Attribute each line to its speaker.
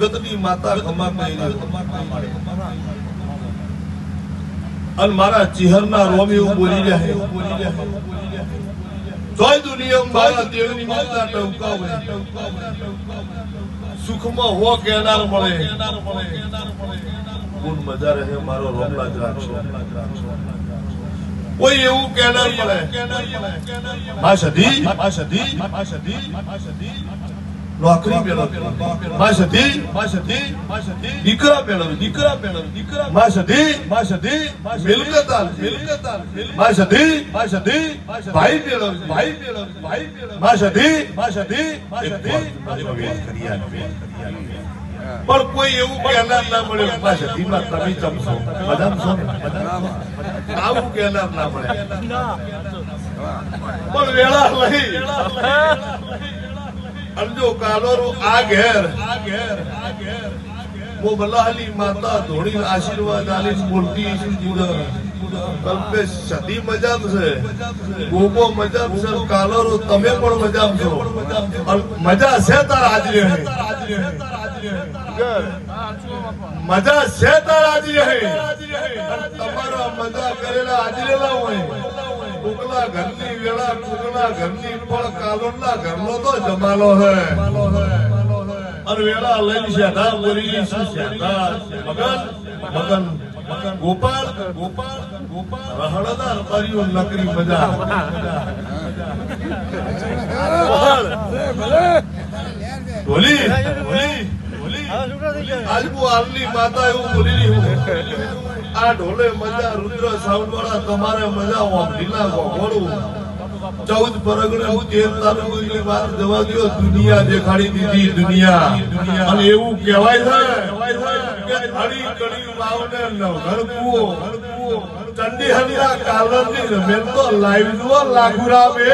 Speaker 1: ભગતની માતા ખમા કહી અને મારા ચિહરના રોમ એવું બોલી રહ્યા જોઈ દુનિયા મારા દેવની માતા ટવકાવે સુખમાં હો કેનાર મળે. ગુણ મજા રહે મારો રોમલા જ કોઈ એવું કેનાર મળે. આ સધી માં સધી નોકરી મેળવવી માં સધી માં સધી માં સધી. દીકરા મેળવવી દીકરા મેળવવી દીકરા માં સધી માં સધી મિલકત આલ મિલકત આલ. માં સધી માં સધી ભાઈ મેળવવી ભાઈ મેળવવી ભાઈ મેળવવી માં સધી માં સધી માં સધી. પણ કોઈ એવું કહેનાર ના મળે. માં સધીમાં તમે ચમશો બધા છો ને? આવું કહેનાર ના મળે. પણ વેળા લઈ. અરજો કાલોરો આ ઘેર. વો બલાહલી માતા ધોણી આશીર્વાદ આલી મૂર્તિ કલ્પે સદી મજામ છે. ગોગો મજામ છે, કાલોરો તમે પણ મજામ છો. મજા છે તાર હાજરી મજા છે તાર હાજરી તમારા મજા કરેલા હાજરેલા કોકના ઘરની વેળા કુકલા ઘરની પણ કાલોના ઘરનો તો જમાલો હે. અને વેળા લઈને શેધા બોલી શું શેઠા મગન મગન ગોપાલ ગોપાલ ગોપાલ રહડદાર કર્યો નકરી મજા. ઢોલી ઢોલી ઢોલી આજ હું હાલની માતા એવું બોલી રહી હું આ ઢોલે મજા, રુદ્ર સાઉન્ડ વાળા તમારે મજા વાપરીના ગોળું ચૌદ પરગણે જવા દો દુનિયા દેખાડી દીધી દુનિયા. અને એવું કહેવાય છે, કે હળી કડી વાવને નવઘર કૂવો. ચંડી હરિયા કાલરની રમેલ તો લાઈવ જુઓ લાખુરા બે.